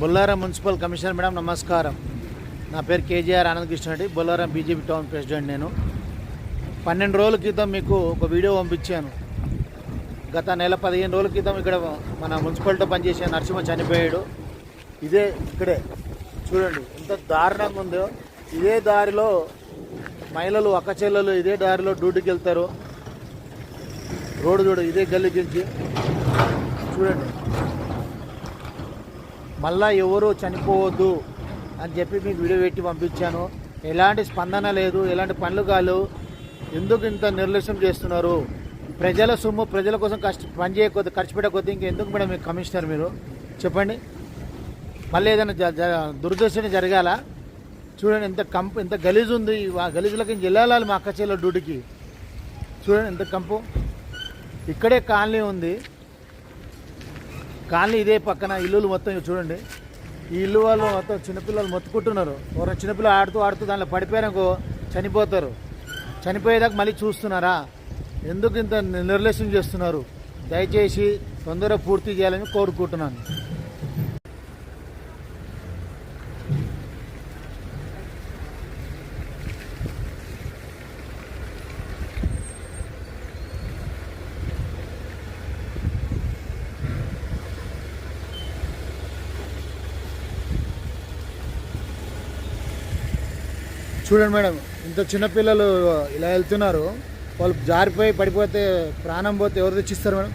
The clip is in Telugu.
బొల్లారం మున్సిపల్ కమిషనర్ మేడం నమస్కారం. నా పేరు KGR Anandakrishna Reddy Bollaram BJP town president నేను. పన్నెండు రోజుల క్రితం మీకు ఒక వీడియో పంపించాను. గత నెల పదిహేను రోజుల క్రితం ఇక్కడ మన మున్సిపాలిటీ పనిచేసే నరసింహ చనిపోయాడు. ఇదే ఇక్కడే చూడండి ఎంత దారుణంగా ఉందో. ఇదే దారిలో మహిళలు అక్కచెల్లెలు ఇదే దారిలో డ్యూటీకి వెళ్తారు. రోడ్డు చూడు ఇదే గల్లీ చూడండి. మళ్ళా ఎవరు చనిపోవద్దు అని చెప్పి మీకు వీడియో పెట్టి పంపించాను. ఎలాంటి స్పందన లేదు ఎలాంటి పనులు కాలు ఎందుకు ఇంత నిర్లక్ష్యం చేస్తున్నారు? ప్రజల సొమ్ము ప్రజల కోసం కష్ట పని చేయకొద్ది ఖర్చు పెట్టకొద్ది ఇంకెందుకు మేడం మీకు కమిషనర్ మీరు? చెప్పండి. మళ్ళీ ఏదైనా జ దురదృష్టం జరగాల? చూడండి ఎంత కంపు ఎంత గలీజు ఉంది. ఆ గలీజులకి వెళ్ళాలి మా అక్క చెల్లెల డ్యూటీకి. చూడండి ఎంత కంపు. ఇక్కడే కాలనీ ఉంది. కాలనీ ఇదే పక్కన ఇల్లులు మొత్తం చూడండి. ఈ ఇల్లు వాళ్ళు మొత్తం చిన్నపిల్లలు మొత్తుకుంటున్నారు. ఎవరైనా చిన్నపిల్లలు ఆడుతూ ఆడుతూ దాంట్లో పడిపోయారనుకో చనిపోతారు. చనిపోయేదాకా మళ్ళీ చూస్తున్నారా? ఎందుకు ఇంత నిర్లక్ష్యం చేస్తున్నారు? దయచేసి తొందరగా పూర్తి చేయాలని కోరుకుంటున్నాను. చూడండి మేడం ఇంత చిన్నపిల్లలు ఇలా వెళ్తున్నారు వాళ్ళు జారిపోయి పడిపోతే ప్రాణం పోతే ఎవరు తెచ్చిస్తారు మేడం?